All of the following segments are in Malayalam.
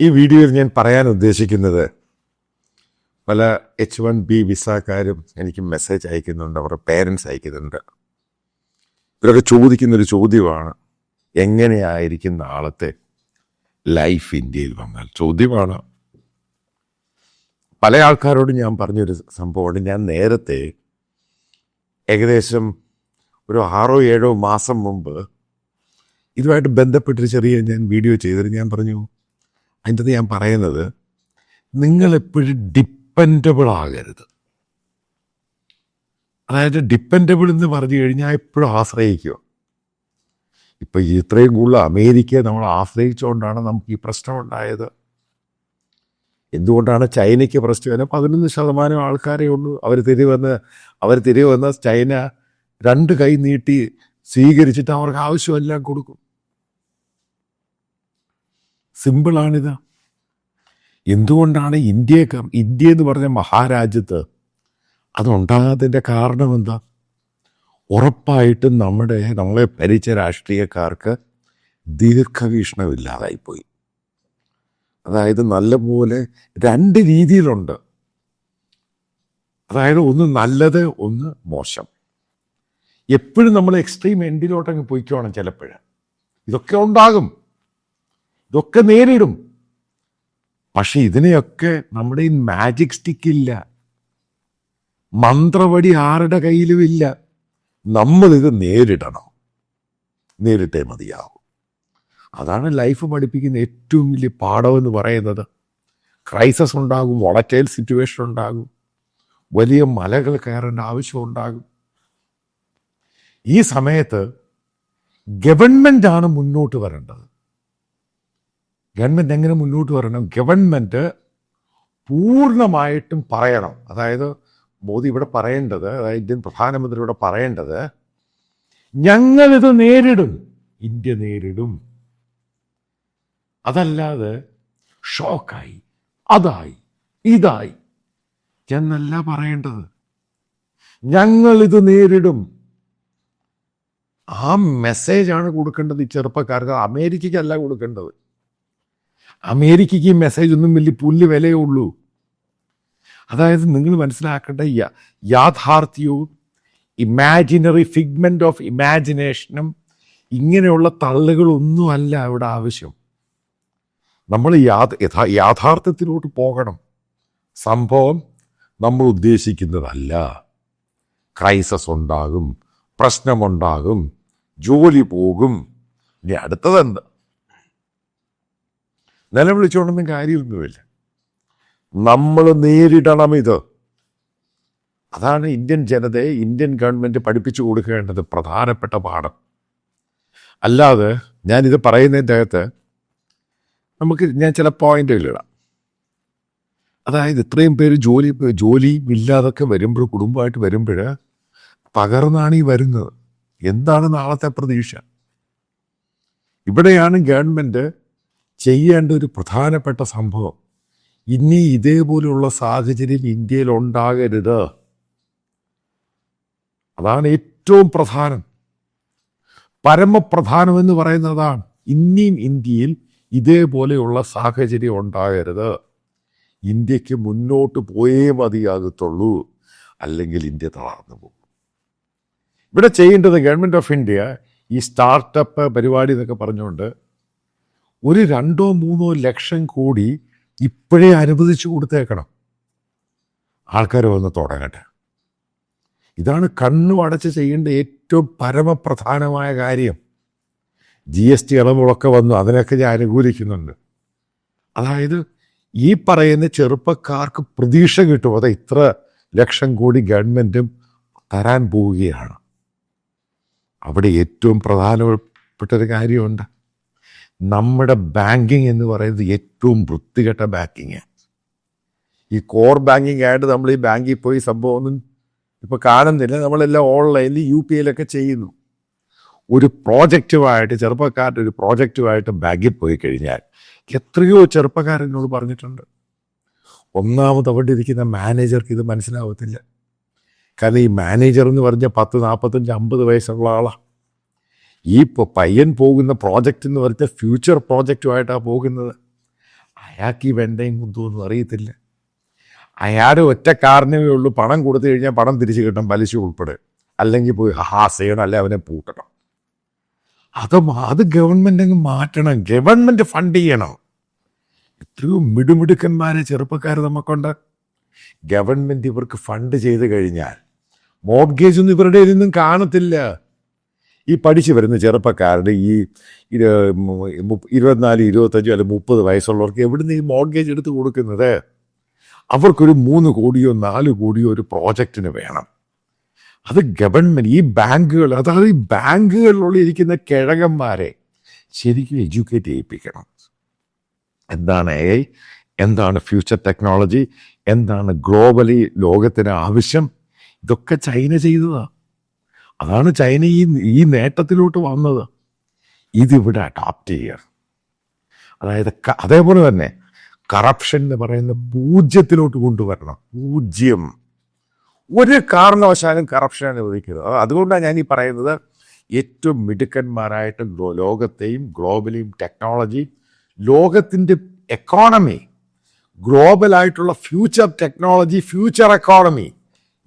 ഈ വീഡിയോയിൽ ഞാൻ പറയാൻ ഉദ്ദേശിക്കുന്നത് പല എച്ച് വൺ ബി വിസക്കാരും എനിക്ക് മെസ്സേജ് അയക്കുന്നുണ്ട് അവരുടെ പേരൻസ് അയക്കുന്നുണ്ട്. ഇവരൊക്കെ ചോദിക്കുന്നൊരു ചോദ്യമാണ് എങ്ങനെയായിരിക്കും നാളത്തെ ലൈഫ് ഇന്ത്യയിൽ വന്നാൽ? ചോദ്യമാണ്. പല ആൾക്കാരോടും ഞാൻ പറഞ്ഞൊരു സംഭവമുണ്ട്. ഞാൻ നേരത്തെ ഏകദേശം ഒരു ആറോ ഏഴോ മാസം മുമ്പ് ഇതുമായിട്ട് ബന്ധപ്പെട്ടൊരു ചെറിയ ഞാൻ വീഡിയോ ചെയ്തിട്ട് ഞാൻ പറഞ്ഞു അതിന്റെ അത് ഞാൻ പറയുന്നത് നിങ്ങളെപ്പോഴും ഡിപ്പെൻഡബിൾ ആകരുത്. അതായത് ഡിപ്പെൻഡബിൾ എന്ന് പറഞ്ഞു കഴിഞ്ഞാൽ എപ്പോഴും ആശ്രയിക്കുക. ഇപ്പം ഇത്രയും കൂടുതൽ അമേരിക്കയെ നമ്മൾ ആശ്രയിച്ചുകൊണ്ടാണ് നമുക്ക് ഈ പ്രശ്നം ഉണ്ടായത്. എന്തുകൊണ്ടാണ് ചൈനയ്ക്ക് പ്രശ്നം? വന്നത് പതിനൊന്ന് ശതമാനം ആൾക്കാരേ ഉള്ളൂ. അവർ തിരികെ വന്ന് അവർ തിരികെ വന്ന ചൈന രണ്ട് കൈ നീട്ടി സ്വീകരിച്ചിട്ട് അവർക്ക് ആവശ്യമെല്ലാം കൊടുക്കും. സിമ്പിളാണിത്. എന്തുകൊണ്ടാണ് ഇന്ത്യയ്ക്ക് ഇന്ത്യ എന്ന് പറഞ്ഞ മഹാരാജ്യത്ത് അതുണ്ടാകാത്തതിന്റെ കാരണം എന്താ? ഉറപ്പായിട്ടും നമ്മുടെ നമ്മളെ ഭരിച്ച രാഷ്ട്രീയക്കാർക്ക് ദീർഘവീക്ഷണമില്ലാതായിപ്പോയി. അതായത് നല്ലപോലെ രണ്ട് രീതിയിലുണ്ട്. അതായത് ഒന്ന് നല്ലത് ഒന്ന് മോശം. എപ്പോഴും നമ്മൾ എക്സ്ട്രീം എൻഡിലോട്ടങ്ങ് പോയിക്കോണം ചിലപ്പോൾ ഇതൊക്കെ ഉണ്ടാകും. ഇതൊക്കെ നേരിടും. പക്ഷെ ഇതിനെയൊക്കെ നമ്മുടെ ഈ മാജിക് സ്റ്റിക്ക് ഇല്ല. മന്ത്രവടി ആരുടെ കയ്യിലും ഇല്ല. നമ്മളിത് നേരിടണം. നേരിട്ടേ മതിയാവും. അതാണ് ലൈഫ് പഠിപ്പിക്കുന്ന ഏറ്റവും വലിയ പാഠമെന്ന് പറയുന്നത്. ക്രൈസസ് ഉണ്ടാകും വളറ്റൈൽ സിറ്റുവേഷൻ ഉണ്ടാകും. വലിയ മലകൾ കയറേണ്ട ആവശ്യം ഉണ്ടാകും. ഈ സമയത്ത് ഗവൺമെന്റ് ആണ് മുന്നോട്ട് വരേണ്ടത്. ഗവൺമെന്റ് എങ്ങനെ മുന്നോട്ട് വരണം? ഗവൺമെന്റ് പൂർണമായിട്ടും പറയണം. അതായത് മോദി ഇവിടെ പറയേണ്ടത് അതായത് ഇന്ത്യൻ പ്രധാനമന്ത്രി ഇവിടെ പറയേണ്ടത് ഞങ്ങളിത് നേരിടും. ഇന്ത്യ നേരിടും. അതല്ലാതെ ഷോക്കായി അതായി ഇതായി. എന്നല്ല പറയേണ്ടത്. ഞങ്ങളിത് നേരിടും. ആ മെസ്സേജാണ് കൊടുക്കേണ്ടത് ഈ ചെറുപ്പക്കാർക്ക്. അമേരിക്കയ്ക്കല്ല കൊടുക്കേണ്ടത്. അമേരിക്കയ്ക്ക് ഈ മെസ്സേജ് ഒന്നും വലിയ പുല്ല് വിലയേ ഉള്ളൂ. അതായത് നിങ്ങൾ മനസ്സിലാക്കേണ്ട യാഥാർത്ഥ്യവും ഇമാജിനറി ഫിഗ്മെന്റ് ഓഫ് ഇമാജിനേഷനും ഇങ്ങനെയുള്ള തള്ളുകളൊന്നുമല്ല ഇവിടെ ആവശ്യം. നമ്മൾ യാഥ യാഥാർത്ഥ്യത്തിലോട്ട് പോകണം. സംഭവം നമ്മൾ ഉദ്ദേശിക്കുന്നതല്ല. ക്രൈസസ് ഉണ്ടാകും പ്രശ്നമുണ്ടാകും ജോലി പോകും. ഇനി അടുത്തതെന്ത്? നിലവിളിച്ചുകൊണ്ടൊന്നും കാര്യമൊന്നുമില്ല. നമ്മൾ നേരിടണം ഇത് അതാണ് ഇന്ത്യൻ ജനതയെ ഇന്ത്യൻ ഗവൺമെന്റ് പഠിപ്പിച്ചു കൊടുക്കേണ്ടത് പ്രധാനപ്പെട്ട പാഠം. അല്ലാതെ ഞാനിത് പറയുന്നതിന്റെ അകത്ത് നമുക്ക് ഞാൻ ചില പോയിന്റുകൾ ഇടാം. അതായത് ഇത്രയും പേര് ജോലി ജോലി ഇല്ലാതൊക്കെ വരുമ്പോൾ കുടുംബമായിട്ട് വരുമ്പോൾ പകർന്നാണ് ഈ വരുന്നത്. എന്താണ് നാളത്തെ പ്രതീക്ഷ? ഇവിടെയാണ് ഗവൺമെന്റ് ചെയ്യേണ്ട ഒരു പ്രധാനപ്പെട്ട സംഭവം. ഇനി ഇതേപോലുള്ള സാഹചര്യം ഇന്ത്യയിൽ ഉണ്ടാകരുത് അതാണ് ഏറ്റവും പ്രധാനം. പരമപ്രധാനം എന്ന് പറയുന്നതാണ് ഇനിയും ഇന്ത്യയിൽ ഇതേപോലെയുള്ള സാഹചര്യം ഉണ്ടാകരുത്. ഇന്ത്യയ്ക്ക് മുന്നോട്ട് പോയേ മതിയാകത്തുള്ളൂ. അല്ലെങ്കിൽ ഇന്ത്യ തളർന്നു പോകും. ഇവിടെ ചെയ്യേണ്ടത് ഗവൺമെന്റ് ഓഫ് ഇന്ത്യ ഈ സ്റ്റാർട്ടപ്പ് പരിപാടി എന്നൊക്കെ പറഞ്ഞുകൊണ്ട് ഒരു രണ്ടോ മൂന്നോ ലക്ഷം കോടി ഇപ്പോഴേ അനുവദിച്ചു കൊടുത്തേക്കണം. ആൾക്കാർ വന്ന് തുടങ്ങട്ടെ. ഇതാണ് കണ്ണു അടച്ച് ചെയ്യേണ്ട ഏറ്റവും പരമപ്രധാനമായ കാര്യം. ജി എസ് ടി ഇളവുകളൊക്കെ വന്നു അതിനൊക്കെ ഞാൻ അനുകൂലിക്കുന്നുണ്ട്. അതായത് ഈ പറയുന്ന ചെറുപ്പക്കാർക്ക് പ്രതീക്ഷ കിട്ടും അത് ഇത്ര ലക്ഷം കോടി ഗവൺമെന്റും തരാൻ പോവുകയാണ്. അവിടെ ഏറ്റവും പ്രധാനപ്പെട്ടൊരു കാര്യമുണ്ട്. നമ്മുടെ ബാങ്കിങ് എന്ന് പറയുന്നത് ഏറ്റവും വൃത്തികെട്ട ബാങ്കിങ്. ഈ കോർ ബാങ്കിങ് ആയിട്ട് നമ്മൾ ഈ ബാങ്കിൽ പോയി സംഭവമൊന്നും ഇപ്പോൾ കാണുന്നില്ല. നമ്മളെല്ലാം ഓൺലൈനിൽ യു പി ഐയിലൊക്കെ ചെയ്യുന്നു. ഒരു പ്രോജക്റ്റുമായിട്ട് ചെറുപ്പക്കാരുടെ ഒരു പ്രോജക്റ്റുമായിട്ട് ബാങ്കിൽ പോയി കഴിഞ്ഞാൽ എത്രയോ ചെറുപ്പക്കാരനോട് പറഞ്ഞിട്ടുണ്ട്. ഒന്നാമത് അവിടെ ഇരിക്കുന്ന മാനേജർക്ക് ഇത് മനസ്സിലാവത്തില്ല. കാരണം ഈ മാനേജർ എന്ന് പറഞ്ഞാൽ പത്ത് നാൽപ്പത്തഞ്ച് അമ്പത് വയസ്സുള്ള ആളാണ് ഈ പയ്യൻ പോകുന്ന പ്രോജക്റ്റ് എന്ന് പറഞ്ഞാൽ ഫ്യൂച്ചർ പ്രോജക്റ്റുമായിട്ടാണ് പോകുന്നത്. അയാൾക്ക് ഈ വെണ്ടയും കുന്തുമൊന്നും അറിയത്തില്ല. അയാളുടെ ഒറ്റ കാരണമേ ഉള്ളൂ പണം കൊടുത്തു കഴിഞ്ഞാൽ പണം തിരിച്ചു കിട്ടും പലിശ ഉൾപ്പെടെ. അല്ലെങ്കിൽ പോയി ഹാസ് ചെയ്യണം അല്ലെ അവനെ പൂട്ടണം. അത് അത് ഗവൺമെന്റ് അങ്ങ് മാറ്റണം. ഗവൺമെന്റ് ഫണ്ട് ചെയ്യണം. എത്രയോ മിടുമിടുക്കന്മാരെ ചെറുപ്പക്കാർ നമുക്കുണ്ട് ഗവൺമെന്റ് ഇവർക്ക് ഫണ്ട് ചെയ്ത് കഴിഞ്ഞാൽ മോർഗേജ് ഒന്നും ഇവരുടെ ഇതൊന്നും കാണത്തില്ല. ഈ പഠിച്ചു വരുന്ന ചെറുപ്പക്കാരുടെ ഈ ഇരുപത്തിനാല് ഇരുപത്തഞ്ചോ അല്ലെങ്കിൽ മുപ്പത് വയസ്സുള്ളവർക്ക് എവിടുന്ന് ഈ മോർഗേജ് എടുത്ത് കൊടുക്കുന്നത്? അവർക്കൊരു മൂന്ന് കോടിയോ നാല് കോടിയോ ഒരു പ്രോജക്റ്റിന് വേണം. അത് ഗവൺമെന്റ് ഈ ബാങ്കുകൾ അതായത് ഈ ബാങ്കുകളിലുള്ള ഇരിക്കുന്ന കിഴകന്മാരെ ശരിക്കും എഡ്യൂക്കേറ്റ് ചെയ്യിപ്പിക്കണം. എന്താണ് എ ഐ എന്താണ് ഫ്യൂച്ചർ ടെക്നോളജി എന്താണ് ഗ്ലോബലി ലോകത്തിന് ആവശ്യം? ഇതൊക്കെ ചൈന ചെയ്തതാ. അതാണ് ചൈന ഈ ഈ നേട്ടത്തിലോട്ട് വന്നത്. ഇതിവിടെ അഡാപ്റ്റ് ചെയ്യുക അതായത് അതേപോലെ തന്നെ കറപ്ഷൻ എന്ന് പറയുന്ന പൂജ്യത്തിലോട്ട് കൊണ്ടുവരണം. പൂജ്യം. ഒരു കാരണവശാലും കറപ്ഷൻ അനുവദിക്കരുത്. അത് അതുകൊണ്ടാണ് ഞാൻ ഈ പറയുന്നത് ഏറ്റവും മിടുക്കന്മാരായിട്ട് ലോകത്തെയും ഗ്ലോബലിയും ടെക്നോളജി ലോകത്തിന്റെ എക്കോണമി ഗ്ലോബലായിട്ടുള്ള ഫ്യൂച്ചർ ടെക്നോളജി ഫ്യൂച്ചർ എക്കോണമി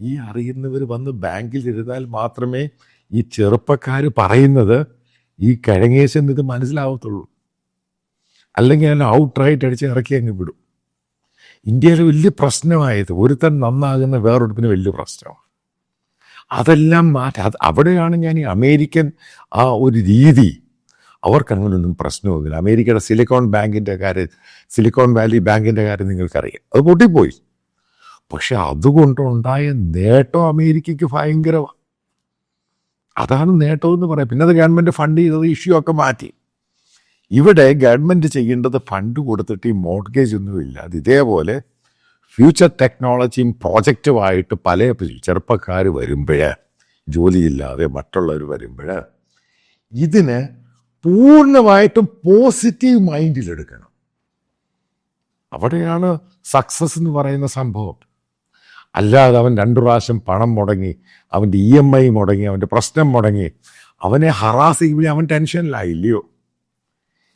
ഈ അറിയുന്നവർ വന്ന് ബാങ്കിൽ ഇരുന്നാൽ മാത്രമേ ഈ ചെറുപ്പക്കാർ പറയുന്നത് ഈ കിഴങ്ങേശൻ ഇത് മനസ്സിലാവത്തുള്ളൂ. അല്ലെങ്കിൽ അതിന് ഔട്ടറായിട്ട് അടിച്ച് ഇറക്കി അങ്ങ് വിടും. ഇന്ത്യയിലെ വലിയ പ്രശ്നമായത് ഒരുത്തൻ നന്നാകുന്ന വേറൊരുത്തിന് വലിയ പ്രശ്നമാണ്. അതെല്ലാം മാറ്റി അത് അവിടെയാണ് ഞാൻ ഈ അമേരിക്കൻ ആ ഒരു രീതി. അവർക്ക് അങ്ങനെയൊന്നും പ്രശ്നമൊന്നുമില്ല. അമേരിക്കയുടെ സിലിക്കോൺ ബാങ്കിന്റെ കാര്യം സിലിക്കോൺ വാലി ബാങ്കിന്റെ കാര്യം നിങ്ങൾക്കറിയാം. അത് പൊട്ടിപ്പോയി. പക്ഷെ അതുകൊണ്ടുണ്ടായ നേട്ടം അമേരിക്കയ്ക്ക് ഭയങ്കരമാണ് അതാണ് നേട്ടം എന്ന് പറയാം. പിന്നെ അത് ഗവൺമെന്റ് ഫണ്ട് ചെയ്തത് ഇഷ്യൂ ഒക്കെ മാറ്റി. ഇവിടെ ഗവൺമെന്റ് ചെയ്യേണ്ടത് ഫണ്ട് കൊടുത്തിട്ട് ഈ മോർഗേജ് ഒന്നുമില്ല അത് ഇതേപോലെ ഫ്യൂച്ചർ ടെക്നോളജിയും പ്രോജക്റ്റുമായിട്ട് പല ചെറുപ്പക്കാർ വരുമ്പോൾ ജോലിയില്ലാതെ മറ്റുള്ളവർ വരുമ്പോൾ ഇതിന് പൂർണമായിട്ടും പോസിറ്റീവ് മൈൻഡിലെടുക്കണം. അവിടെയാണ് സക്സസ് എന്ന് പറയുന്ന സംഭവം. അല്ലാതെ അവൻ രണ്ടു പ്രാവശ്യം പണം മുടങ്ങി അവന്റെ ഇ എം ഐ മുടങ്ങി അവന്റെ പ്രശ്നം മുടങ്ങി. അവനെ ഹറാസ് ചെയ്യുമ്പോൾ അവൻ ടെൻഷനിലായില്ലയോ?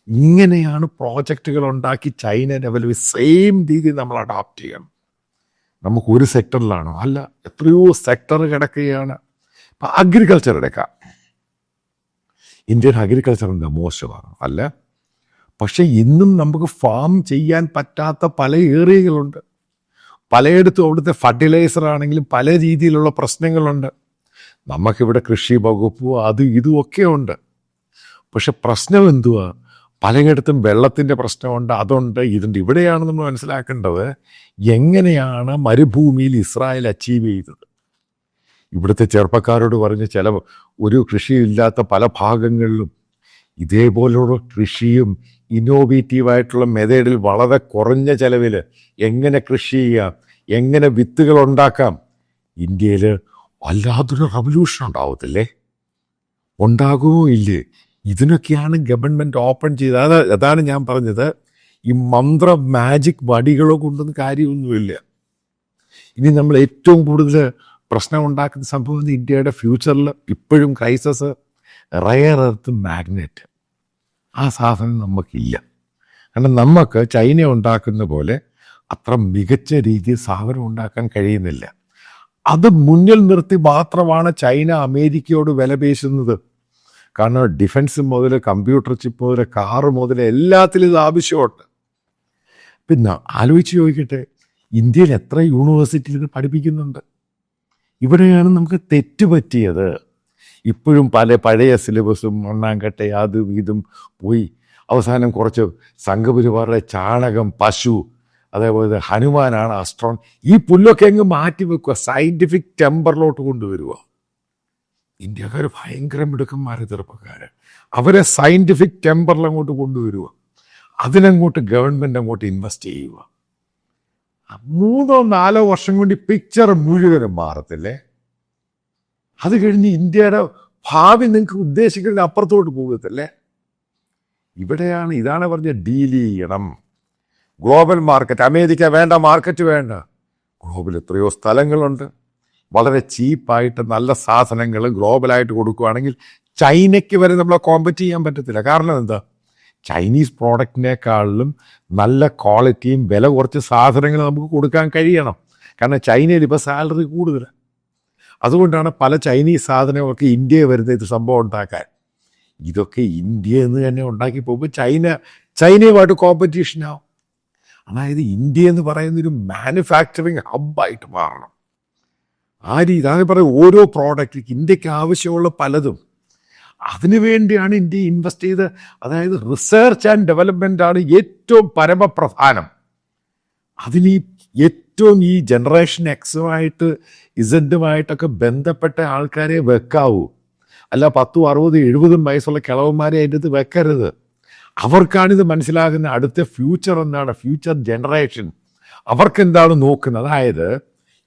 ഇങ്ങനെയാണ് പ്രോജക്റ്റുകൾ ഉണ്ടാക്കി ചൈന ലെവലിൽ സെയിം രീതി നമ്മൾ അഡാപ്റ്റ് ചെയ്യണം. നമുക്ക് ഒരു സെക്ടറിലാണോ അല്ല എത്രയോ സെക്ടർ കിടക്കുകയാണ്. ഇപ്പം അഗ്രികൾച്ചർ എടുക്കാം. ഇന്ത്യൻ അഗ്രികൾച്ചർ എന്താ? മോശമാണ്. അല്ല പക്ഷേ ഇന്നും നമുക്ക് ഫാം ചെയ്യാൻ പറ്റാത്ത പല ഏരിയകളുണ്ട് പലയിടത്തും അവിടുത്തെ ഫർട്ടിലൈസർ ആണെങ്കിലും പല രീതിയിലുള്ള പ്രശ്നങ്ങളുണ്ട്. നമുക്കിവിടെ കൃഷി വകുപ്പ് അതും ഇതും ഒക്കെ ഉണ്ട്. പക്ഷെ പ്രശ്നം എന്തുവാ? പലയിടത്തും വെള്ളത്തിന്റെ പ്രശ്നമുണ്ട്. അതുണ്ട്. ഇതുണ്ട് ഇവിടെയാണ് നമ്മൾ മനസ്സിലാക്കേണ്ടത്. എങ്ങനെയാണ് മരുഭൂമിയിൽ ഇസ്രായേൽ അച്ചീവ് ചെയ്തത്? ഇവിടുത്തെ ചെറുപ്പക്കാരോട് പറഞ്ഞ് ചില ഒരു കൃഷിയില്ലാത്ത പല ഭാഗങ്ങളിലും ഇതേപോലുള്ള കൃഷിയും ഇന്നോവേറ്റീവായിട്ടുള്ള മെത്തേഡിൽ വളരെ കുറഞ്ഞ ചെലവിൽ എങ്ങനെ കൃഷി ചെയ്യാം എങ്ങനെ വിത്തുകൾ ഉണ്ടാക്കാം ഇന്ത്യയിൽ വല്ലാത്തൊരു റവല്യൂഷൻ ഉണ്ടാവത്തില്ലേ? ഉണ്ടാകുമോ ഇല്ലേ? ഇതിനൊക്കെയാണ് ഗവൺമെന്റ് ഓപ്പൺ ചെയ്ത് അത് അതാണ് ഞാൻ പറഞ്ഞത്. ഈ മന്ത്ര മാജിക് വടികളോ കൊണ്ടൊന്നും കാര്യമൊന്നുമില്ല. ഇനി നമ്മൾ ഏറ്റവും കൂടുതൽ പ്രശ്നം ഉണ്ടാക്കുന്ന സംഭവം ഇന്ത്യയുടെ ഫ്യൂച്ചറിൽ ഇപ്പോഴും ക്രൈസസ് റയർ എർത്ത് മാഗ്നറ്റ് ആ സാധനം നമുക്കില്ല. കാരണം നമുക്ക് ചൈന ഉണ്ടാക്കുന്ന പോലെ അത്ര മികച്ച രീതിയിൽ സാധനം ഉണ്ടാക്കാൻ കഴിയുന്നില്ല. അത് മുന്നിൽ നിർത്തി മാത്രമാണ് ചൈന അമേരിക്കയോട് വില പേശുന്നത്. കാരണം ഡിഫൻസ് മുതൽ കമ്പ്യൂട്ടർ ചിപ്പ് മുതൽ കാറ് മുതൽ എല്ലാത്തിലും ഇത് ആവശ്യമുണ്ട്. പിന്നെ ആലോചിച്ച് ചോദിക്കട്ടെ ഇന്ത്യയിൽ എത്ര യൂണിവേഴ്സിറ്റിയിൽ പഠിപ്പിക്കുന്നുണ്ട്? ഇവിടെയാണ് നമുക്ക് തെറ്റ് പറ്റിയത്. ഇപ്പോഴും പല പഴയ സിലബസും മണ്ണാങ്കട്ട അതും ഇതും പോയി. അവസാനം കുറച്ച് സംഘപരിവാറിലെ ചാണകം പശു അതേപോലെ ഹനുമാനാണ് അസ്ട്രോൺ ഈ പുല്ലൊക്കെ അങ്ങ് മാറ്റി വെക്കുക. സയന്റിഫിക് ടെമ്പറിലോട്ട് കൊണ്ടുവരിക. ഇന്ത്യക്കാർ ഭയങ്കര മിടുക്കന്മാർ ചെറുപ്പക്കാർ അവരെ സയന്റിഫിക് ടെമ്പറിൽ അങ്ങോട്ട് കൊണ്ടുവരിക. അതിനങ്ങോട്ട് ഗവൺമെന്റ് അങ്ങോട്ട് ഇൻവെസ്റ്റ് ചെയ്യുക. മൂന്നോ നാലോ വർഷം കൊണ്ട് പിക്ചർ മുഴുവനും മാറത്തില്ലേ? അത് കഴിഞ്ഞ് ഇന്ത്യയുടെ ഭാവി നിങ്ങൾക്ക് ഉദ്ദേശിക്കുന്ന അപ്പുറത്തോട്ട് പോകത്തില്ലേ? ഇവിടെയാണ് ഇതാണ് പറഞ്ഞ ഡീൽ ചെയ്യണം. ഗ്ലോബൽ മാർക്കറ്റ് അമേരിക്ക വേണ്ട മാർക്കറ്റ് വേണ്ട. ഗ്ലോബൽ എത്രയോ സ്ഥലങ്ങളുണ്ട്. വളരെ ചീപ്പായിട്ട് നല്ല സാധനങ്ങൾ ഗ്ലോബലായിട്ട് കൊടുക്കുകയാണെങ്കിൽ ചൈനയ്ക്ക് വരെ നമ്മളെ കോമ്പറ്റ് ചെയ്യാൻ പറ്റത്തില്ല. കാരണം എന്താ? ചൈനീസ് പ്രോഡക്റ്റിനേക്കാളിലും നല്ല ക്വാളിറ്റിയും വില കുറച്ച് സാധനങ്ങൾ നമുക്ക് കൊടുക്കാൻ കഴിയണം. കാരണം ചൈനയിൽ ഇപ്പോൾ സാലറി കൂടുതലാണ് അതുകൊണ്ടാണ് പല ചൈനീസ് സാധനങ്ങളൊക്കെ ഇന്ത്യയിൽ വരുന്ന ഇത് സംഭവം ഉണ്ടാക്കാൻ. ഇതൊക്കെ ഇന്ത്യ എന്ന് തന്നെ ഉണ്ടാക്കി പോകുമ്പോൾ ചൈന ചൈനയുമായിട്ട് കോമ്പറ്റീഷനാവും അതായത് ഇന്ത്യ എന്ന് പറയുന്ന പറയുന്നൊരു മാനുഫാക്ചറിങ് ഹബ്ബായിട്ട് മാറണം. ആ രീതി അതായത് പറയും ഓരോ പ്രോഡക്റ്റ് ഇന്ത്യയ്ക്ക് ആവശ്യമുള്ള പലതും. അതിനു വേണ്ടിയാണ് ഇന്ത്യ ഇൻവെസ്റ്റ് ചെയ്ത് അതായത് റിസർച്ച് ആൻഡ് ഡെവലപ്മെന്റ് ആണ് ഏറ്റവും പരമപ്രധാനം. അതിന് ഈ ഏറ്റവും ഈ ജനറേഷൻ എക്സുമായിട്ട് ഇസഡുമായിട്ടൊക്കെ ബന്ധപ്പെട്ട ആൾക്കാരെ വെക്കാവൂ. അല്ല പത്തും അറുപതും എഴുപതും വയസ്സുള്ള കിളവന്മാരെ അതിന്റെ അത് വെക്കരുത്. അവർക്കാണിത് മനസ്സിലാകുന്ന അടുത്ത ഫ്യൂച്ചർ എന്താണ് ഫ്യൂച്ചർ ജനറേഷൻ അവർക്ക് എന്താണ് നോക്കുന്നത്? അതായത്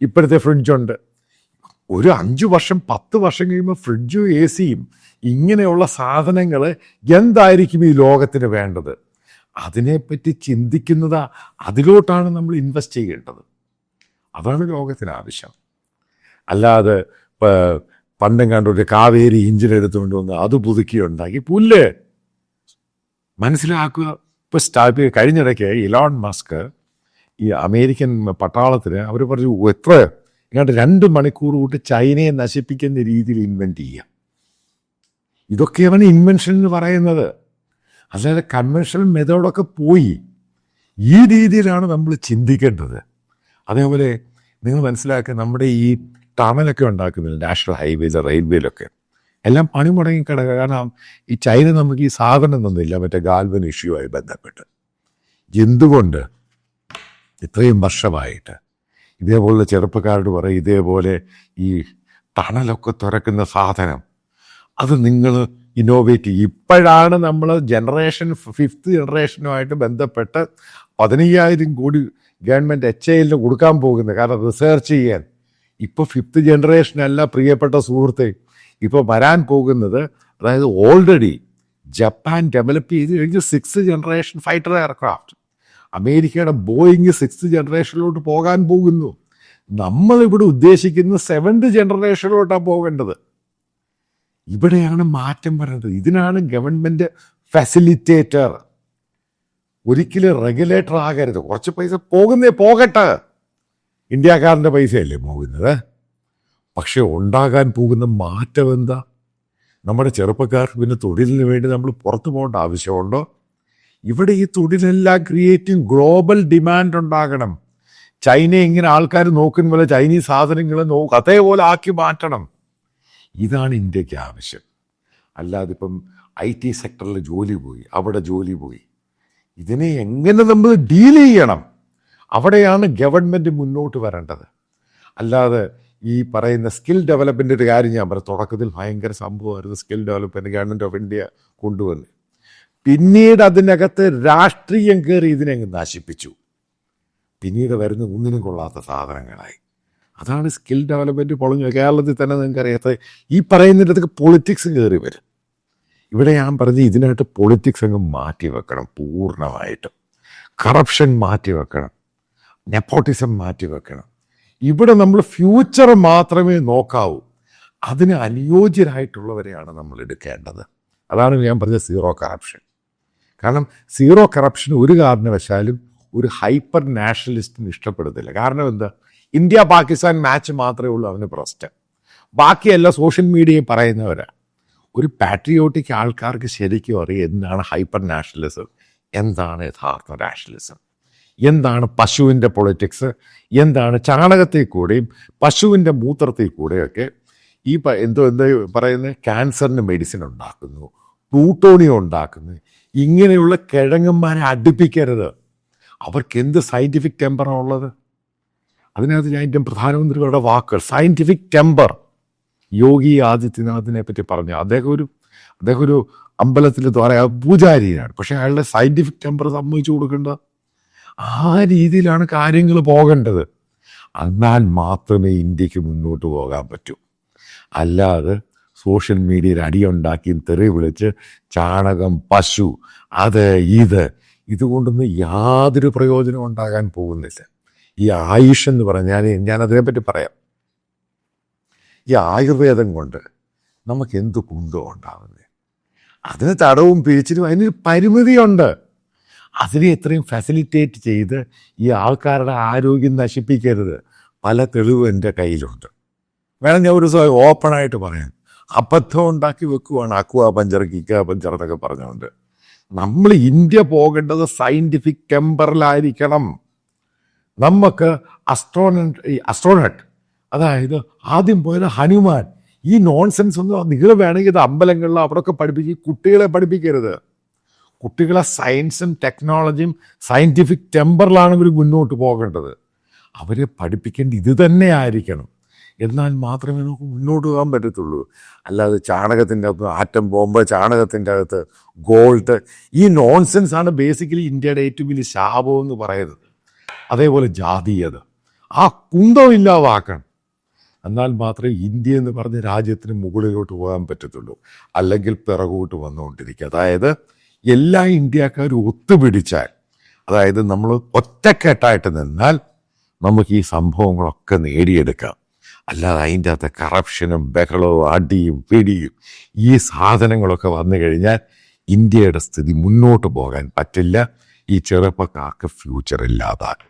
ഇപ്പോഴത്തെ ഫ്രിഡ്ജുണ്ട് ഒരു അഞ്ചു വർഷം പത്ത് വർഷം കഴിയുമ്പോൾ ഫ്രിഡ്ജും എ സിയും ഇങ്ങനെയുള്ള സാധനങ്ങൾ എന്തായിരിക്കും ഈ ലോകത്തിന് വേണ്ടത്? അതിനെപ്പറ്റി ചിന്തിക്കുന്നത് അതിലോട്ടാണ് നമ്മൾ ഇൻവെസ്റ്റ് ചെയ്യേണ്ടത്. അതാണ് ലോകത്തിന് ആവശ്യം അല്ലാതെ പണ്ടം പണ്ടും കണ്ട കാവേരി ഇഞ്ചിൻ എടുത്തുകൊണ്ട് വന്ന് അത് പുതുക്കി ഉണ്ടാക്കി പുല്ല്. മനസ്സിലാക്കുക. ഇപ്പോൾ സ്റ്റാപ്പ് കഴിഞ്ഞിടയ്ക്ക് ഇലോൺ മസ്ക് ഈ അമേരിക്കൻ പട്ടാളത്തിന് അവർ പറഞ്ഞു എത്ര ഇങ്ങോട്ട് രണ്ട് മണിക്കൂർ കൂട്ട് ചൈനയെ നശിപ്പിക്കുന്ന രീതിയിൽ ഇൻവെന്റ് ചെയ്യാം. ഇതൊക്കെയാണ് ഇൻവെൻഷൻ എന്ന് പറയുന്നത്. അല്ലാതെ കൺവെൻഷണൽ മെത്തേഡൊക്കെ പോയി. ഈ രീതിയിലാണ് നമ്മൾ ചിന്തിക്കേണ്ടത്. അതേപോലെ നിങ്ങൾ മനസ്സിലാക്കുക നമ്മുടെ ഈ ടണലൊക്കെ ഉണ്ടാക്കുന്നില്ല. നാഷണൽ ഹൈവേസ് റെയിൽവേയിലൊക്കെ. എല്ലാം പണി മുടങ്ങി കിടക്കുക കാരണം ഈ ചൈന നമുക്ക് ഈ സാധനം തന്നില്ല. മറ്റേ ഗാൽവൻ ഇഷ്യൂ ആയി ബന്ധപ്പെട്ട്. എന്തുകൊണ്ട് ഇത്രയും വർഷമായിട്ട് ഇതേപോലെ ചെറുപ്പക്കാരോട് പറയും ഇതേപോലെ ഈ ടണലൊക്കെ തുറക്കുന്ന സാധനം അത് നിങ്ങൾ ഇന്നോവേറ്റ് ചെയ്യും. ഇപ്പോഴാണ് നമ്മൾ ജനറേഷൻ ഫിഫ്ത്ത് ജനറേഷനുമായിട്ട് ബന്ധപ്പെട്ട് പതിനയ്യായിരം കോടി ഗവൺമെന്റ് എച്ച് ഐ എല്ലിന് കൊടുക്കാൻ പോകുന്നത്. കാരണം റിസർച്ച് ചെയ്യാൻ. ഇപ്പോൾ ഫിഫ്ത്ത് ജനറേഷൻ അല്ല പ്രിയപ്പെട്ട സുഹൃത്തെ. ഇപ്പോൾ വരാൻ പോകുന്നത് അതായത് ഓൾറെഡി ജപ്പാൻ ഡെവലപ്പ് ചെയ്ത് കഴിഞ്ഞ് സിക്സ് ജനറേഷൻ ഫൈറ്റർ എയർക്രാഫ്റ്റ് അമേരിക്കയുടെ ബോയിങ് സിക്സ് ജനറേഷനിലോട്ട് പോകാൻ പോകുന്നു. നമ്മളിവിടെ ഉദ്ദേശിക്കുന്ന സെവൻത് ജനറേഷനിലോട്ടാണ് പോകേണ്ടത്. ഇവിടെയാണ് മാറ്റം വരേണ്ടത്. ഇതിനാണ് ഗവൺമെന്റ് ഫെസിലിറ്റേറ്റർ ഒരിക്കലും റെഗുലേറ്റർ ആകരുത്. കുറച്ച് പൈസ പോകുന്നേ പോകട്ടെ. ഇന്ത്യക്കാരന്റെ പൈസയല്ലേ പോകുന്നത്? പക്ഷെ ഉണ്ടാകാൻ പോകുന്ന മാറ്റം എന്താ? നമ്മുടെ ചെറുപ്പക്കാർ പിന്നെ തൊഴിലിന് വേണ്ടി നമ്മൾ പുറത്തു പോകേണ്ട ആവശ്യമുണ്ടോ? ഇവിടെ ഈ തൊഴിലെല്ലാം ക്രിയേറ്റിംഗ് ഗ്ലോബൽ ഡിമാൻഡ് ഉണ്ടാകണം. ചൈന ഇങ്ങനെ ആൾക്കാർ നോക്കുന്ന പോലെ ചൈനീസ് സാധനങ്ങൾ നോക്കും അതേപോലെ ആക്കി മാറ്റണം. ഇതാണ് ഇന്ത്യയ്ക്ക് ആവശ്യം. അല്ലാതിപ്പം ഐ ടി സെക്ടറിൽ ജോലി പോയി അവിടെ ജോലി പോയി. ഇതിനെ എങ്ങനെ നമ്മൾ ഡീൽ ചെയ്യണം? അവിടെയാണ് ഗവൺമെന്റ് മുന്നോട്ട് വരേണ്ടത്. അല്ലാതെ ഈ പറയുന്ന സ്കിൽ ഡെവലപ്മെന്റ് ഒരു കാര്യം ഞാൻ പറയാം. തുടക്കത്തിൽ ഭയങ്കര സംഭവമായിരുന്നു skill development government of India കൊണ്ടുവന്ന്. പിന്നീട് അതിനകത്ത് രാഷ്ട്രീയം കയറി ഇതിനെ നശിപ്പിച്ചു. പിന്നീട് വരുന്ന ഒന്നിനും കൊള്ളാത്ത സാധനങ്ങളായി. അതാണ് സ്കിൽ ഡെവലപ്മെന്റ് പൊളിഞ്ഞു കേരളത്തിൽ തന്നെ നിങ്ങൾക്ക് അറിയാത്ത ഈ പറയുന്നിടത്തൊക്കെ പൊളിറ്റിക്സ് കയറി വരും. ഇവിടെ ഞാൻ പറഞ്ഞ് ഇതിനായിട്ട് പൊളിറ്റിക്സ് അങ്ങ് മാറ്റി വെക്കണം പൂർണമായിട്ടും. കറപ്ഷൻ മാറ്റി വെക്കണം നെപ്പോട്ടിസം മാറ്റി വെക്കണം. ഇവിടെ നമ്മൾ ഫ്യൂച്ചർ മാത്രമേ നോക്കാവൂ. അതിന് അനുയോജ്യരായിട്ടുള്ളവരെയാണ് നമ്മൾ എടുക്കേണ്ടത്. അതാണ് ഞാൻ പറഞ്ഞ സീറോ കറപ്ഷൻ കാരണം സീറോ കറപ്ഷൻ ഒരു കാരണവശാലും ഒരു ഹൈപ്പർ നാഷണലിസ്റ്റിന് ഇഷ്ടപ്പെടുന്നില്ല. കാരണം എന്താ? ഇന്ത്യ പാകിസ്ഥാൻ മാച്ച് മാത്രമേ ഉള്ളൂ അവന് പ്രശ്നം. ബാക്കിയല്ല സോഷ്യൽ മീഡിയയിൽ പറയുന്നവരാണ് ഒരു പാട്രിയോട്ടിക് ആൾക്കാർക്ക് ശരിക്കും അറിയാം എന്താണ് ഹൈപ്പർ നാഷണലിസം എന്താണ് യഥാർത്ഥ നാഷണലിസം എന്താണ് പശുവിന്റെ പൊളിറ്റിക്സ് എന്താണ് ചാണകത്തിൽ കൂടെയും പശുവിന്റെ മൂത്രത്തിൽ കൂടെയൊക്കെ ഈ എന്തോ എന്തോ പറയുന്നത് ക്യാൻസറിന് മെഡിസിൻ ഉണ്ടാക്കുന്നു പ്ലൂട്ടോണിയം ഉണ്ടാക്കുന്നു ഇങ്ങനെയുള്ള കിഴങ്ങന്മാരെ അടുപ്പിക്കരുത്. അവർക്ക് എന്ത് സയന്റിഫിക് ടെമ്പറാണ് ഉള്ളത് അതിനകത്ത് ഞാൻ എന്റെ പ്രധാനമന്ത്രിയുടെ വാക്കുകൾ സയന്റിഫിക് ടെമ്പർ യോഗി ആദിത്യനാഥിനെ പറ്റി പറഞ്ഞു. അദ്ദേഹം ഒരു അദ്ദേഹം ഒരു അമ്പലത്തിൽ പറയാ പൂജാരിയാണ്. പക്ഷെ അയാളുടെ സയന്റിഫിക് ടെമ്പർ സമ്മതിച്ചു കൊടുക്കേണ്ട. ആ രീതിയിലാണ് കാര്യങ്ങൾ പോകേണ്ടത്. എന്നാൽ മാത്രമേ ഇന്ത്യയ്ക്ക് മുന്നോട്ട് പോകാൻ പറ്റൂ. അല്ലാതെ സോഷ്യൽ മീഡിയയിൽ അടിയുണ്ടാക്കി തെറി വിളിച്ച് ചാണകം പശു അത് ഇത് ഇതുകൊണ്ടൊന്നും യാതൊരു പ്രയോജനം ഉണ്ടാകാൻ പോകുന്നില്ല. ഈ ആയുഷ് എന്ന് പറഞ്ഞാൽ ഞാൻ ഞാൻ അതിനെപ്പറ്റി പറയാം. ഈ ആയുർവേദം കൊണ്ട് നമുക്ക് എന്ത് കുന്തോ ഉണ്ടാവുന്നത് അതിന് തടവും പിരിച്ചിലും അതിനൊരു പരിമിതിയുണ്ട്. അതിനെ ഇത്രയും ഫെസിലിറ്റേറ്റ് ചെയ്ത് ഈ ആൾക്കാരുടെ ആരോഗ്യം നശിപ്പിക്കരുത്. പല തെളിവും എന്റെ കയ്യിലുണ്ട്. വേണം ഞാൻ ഒരു ദിവസം ഓപ്പണായിട്ട് പറയാം അബദ്ധം ഉണ്ടാക്കി വെക്കുവാണ് അക്വ പഞ്ചർ കിക്ക പഞ്ചർ എന്നൊക്കെ പറഞ്ഞുകൊണ്ട്. നമ്മൾ ഇന്ത്യ പോകേണ്ടത് സയന്റിഫിക് ടെമ്പറിലായിരിക്കണം നമുക്ക് അസ്ട്രോണ അസ്ട്രോണട്ട് അതായത് ആദ്യം പോയത് ഹനുമാൻ. ഈ നോൺസെൻസ് ഒന്നും നിങ്ങൾ വേണമെങ്കിൽ ഇത് അമ്പലങ്ങളിലോ അവിടെയൊക്കെ പഠിപ്പിച്ച് ഈ കുട്ടികളെ പഠിപ്പിക്കരുത്. കുട്ടികളെ സയൻസും ടെക്നോളജിയും സയന്റിഫിക് ടെമ്പറിലാണ് ഇവർ മുന്നോട്ട് പോകേണ്ടത്. അവരെ പഠിപ്പിക്കേണ്ട ഇത് തന്നെ ആയിരിക്കണം. എന്നാൽ മാത്രമേ നമുക്ക് മുന്നോട്ട് പോകാൻ പറ്റത്തുള്ളൂ. അല്ലാതെ ചാണകത്തിന്റെ അകത്ത് ആറ്റം ബോംബ് ചാണകത്തിന്റെ അകത്ത് ഗോൾഡ് ഈ നോൺസെൻസ് ആണ് ബേസിക്കലി ഇന്ത്യയുടെ ഏറ്റവും വലിയ ശാപം എന്ന് പറയുന്നത്. അതേപോലെ ജാതീയത. ആ കുന്തം ഇല്ലാതാക്കണം. എന്നാൽ മാത്രമേ ഇന്ത്യ എന്ന് പറഞ്ഞ രാജ്യത്തിന് മുകളിലോട്ട് പോകാൻ പറ്റത്തുള്ളൂ. അല്ലെങ്കിൽ പിറകോട്ട് വന്നുകൊണ്ടിരിക്കുക. അതായത് എല്ലാ ഇന്ത്യക്കാരും ഒത്തുപിടിച്ചാൽ അതായത് നമ്മൾ ഒറ്റക്കെട്ടായിട്ട് നിന്നാൽ നമുക്ക് ഈ സംഭവങ്ങളൊക്കെ നേടിയെടുക്കാം. അല്ലാതെ അതിന്റെ അകത്ത് കറപ്ഷനും ബഹളവും അടിയും പിടിയും ഈ സാധനങ്ങളൊക്കെ വന്നു കഴിഞ്ഞാൽ ഇന്ത്യയുടെ സ്ഥിതി മുന്നോട്ട് പോകാൻ പറ്റില്ല. ഈ ചെറുപ്പക്കാർക്ക് ഫ്യൂച്ചർ ഇല്ലാതാകും.